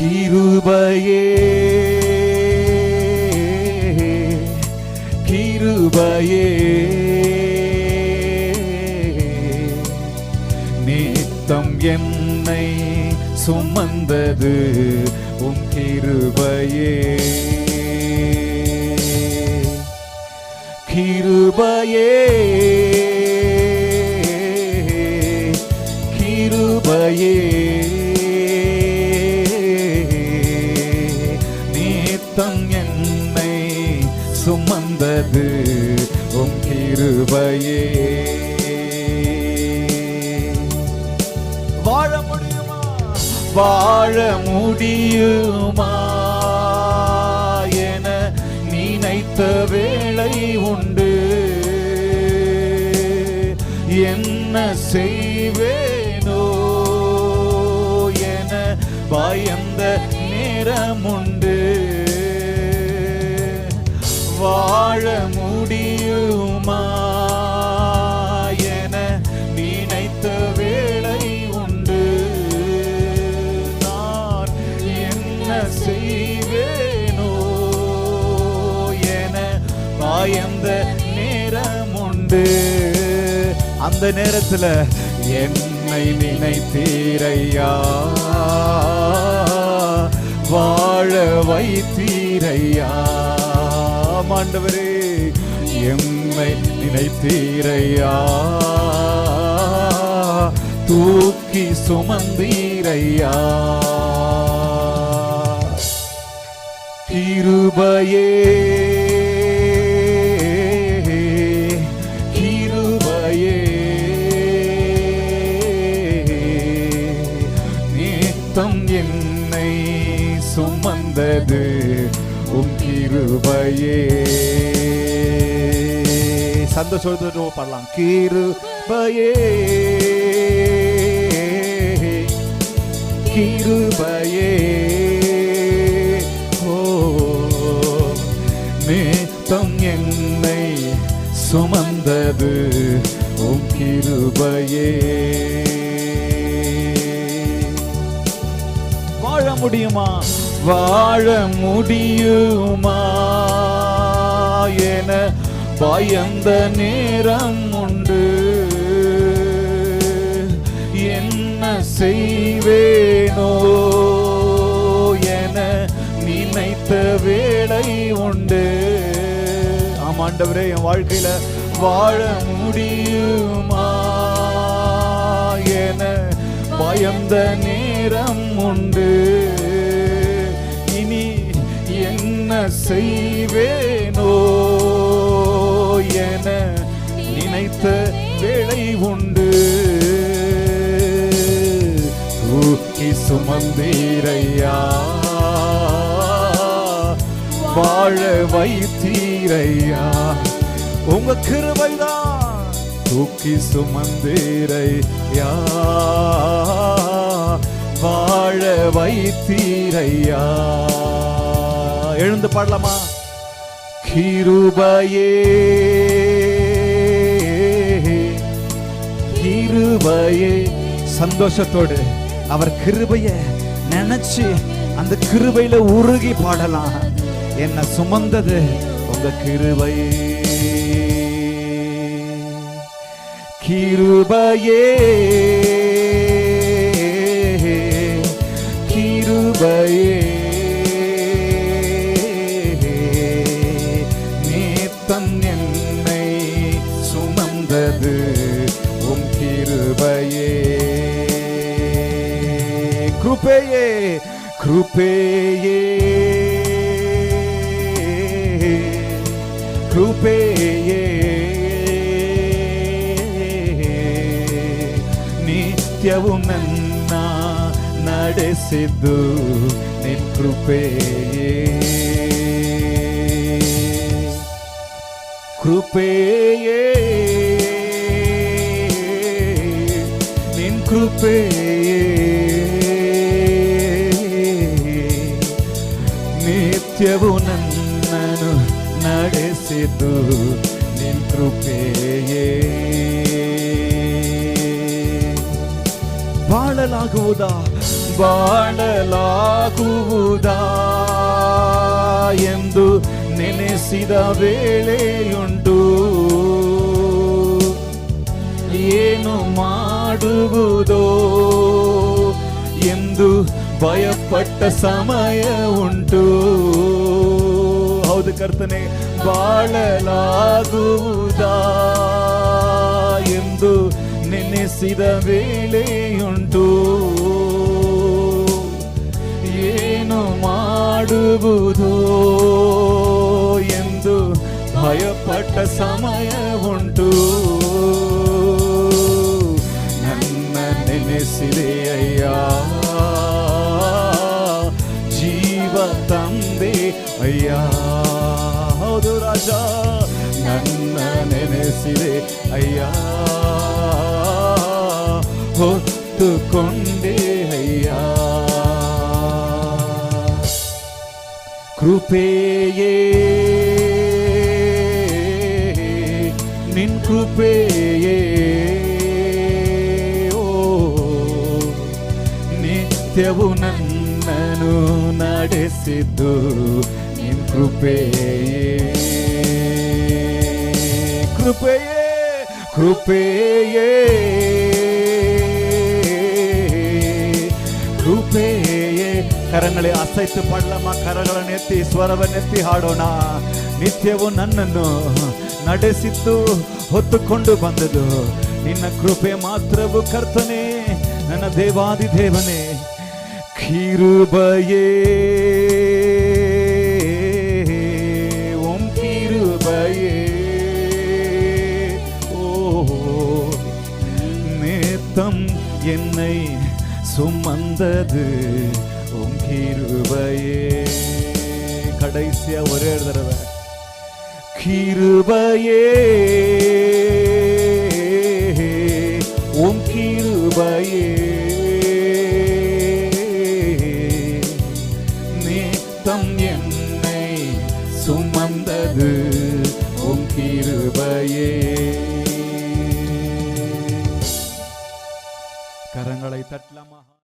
கிருபையே. கிருபையே. நித்தம் என்னை சுமந்தது உம் கிருபையே. கிருபையே. கிருபையே. ரத்தம் என்னை சுமந்தது உம் கிருபையே. வாழ முடியுமா? வாழ முடியுமா? என நினைத்த வேளை உண்டு. என்ன செய்வேனோ? என பயந்த நேரமுண்டு வாழ முடியுமா என நினைத்த வேளை உண்டு. நான் என்ன செய்வேனோ என பயந்த நேரம் உண்டு அந்த நேரத்தில் என்னை நினைத்தீரையா? வாழ வைத்தீரையா? ஆண்டவரே எம்மை நினைத்தீரையா? தூக்கி சுமந்தீரையா? கிருபையே கிருபையே. நித்தம் என்னை சுமந்தது. உம் கிருபையே சந்தோஷத்தோடு பாடலாம் கிருபையே. கிருபையே. ஓ நேத்தம் என்னை சுமந்தது. உம் கிருபையே வாழ முடியுமா? வாழ முடியுமா என பயந்த நேரம் உண்டு. என்ன செய்வேனோ என நினைத்த வேலை உண்டு. ஆமாண்டவரே என் வாழ்க்கையில வாழ முடியுமா என பயந்த நேரம் உண்டு. செய்வேனோ என நினைத்த வேலை உண்டு. தூக்கி சுமந்தீரையா? வாழ வைத்தீரையா? உங்க கிருபைதான் தூக்கி சுமந்தீரையா? வாழ வைத்தீரையா? எழுந்து பாடலாமா? கிருபையே. கிருபையே. சந்தோஷத்தோடு அவர் கிருபைய நினைச்சு அந்த கிருபையில உருகி பாடலாம். என்ன சுமந்தது உங்க கிருபையே. கிருபையே. கிருபையே. కృపేయే కృపేయే కృపేయే నిత్యవు నన్న ನಡೆಸಿದ್ದು ನಿನ್ ಕೃಪೆಯೇ ಕೃಪೆಯೇ ನಿನ್ ಕೃಪೆಯೇ ನಿತ್ಯವೂ ನನ್ನನು ನಡೆಸಿದ್ದು. ನಿನ್ ಕೃಪೆಯೇ. ಬಾಳಲಾಗುವುದಾ? ಬಾಳಲಾಗುವುದಾ ಎಂದು ನೆನೆಸಿದ ವೇಳೆಯುಂಟು. ಏನು ಮಾಡುವುದೋ ಎಂದು ಭಯಪಟ್ಟ ಸಮಯ ಉಂಟು. ಹೌದು ಕರ್ತನೆ, ಬಾಳಲಾಗುವುದಾ ಎಂದು ನೆನೆಸಿದ ವೇಳೆಯುಂಟು. ಏನು ಮಾಡುವುದು ಎಂದು ಭಯಪಟ್ಟ ಸಮಯ ಉಂಟು. ನನ್ನ ನೆನೆಸಿದೆ ಅಯ್ಯ ಹೌದು ರಾಜ ನನ್ನ ನೆನೆಸಿದೆ. ಅಯ್ಯ ಹೊತ್ತುಕೊಂಡೆ. ಅಯ್ಯ ಕೃಪೆಯೇ ನಿನ್ ಕೃಪೆಯೇ. ನಿತ್ಯವು ನನ್ನನು ನಡೆಸಿದ್ದು. ಕೃಪೆಯೇ ಕೃಪೆಯೇ ಕೃಪೆಯೇ ಕೃಪೆಯೇ. ಕರಗಳೇ ಅಸೈತು ಪಡ್ಲಮ್ಮ ಕರಗಳನ್ನೆತ್ತಿ ಸ್ವರವನ್ನೆತ್ತಿ ಹಾಡೋಣ. ನಿತ್ಯವು ನನ್ನನ್ನು ನಡೆಸಿದ್ದು, ಹೊತ್ತುಕೊಂಡು ಬಂದದು ನಿನ್ನ ಕೃಪೆ ಮಾತ್ರವು ಕರ್ತನೇ, ನನ್ನ ದೇವಾದಿ ದೇವನೇ ಕಿರುಬಯೇ. நேத்தம் என்னை சுமந்தது உம் கிருபையே. கடைசியா ஒரே தடவை. கிருபையே. తట్ల మహా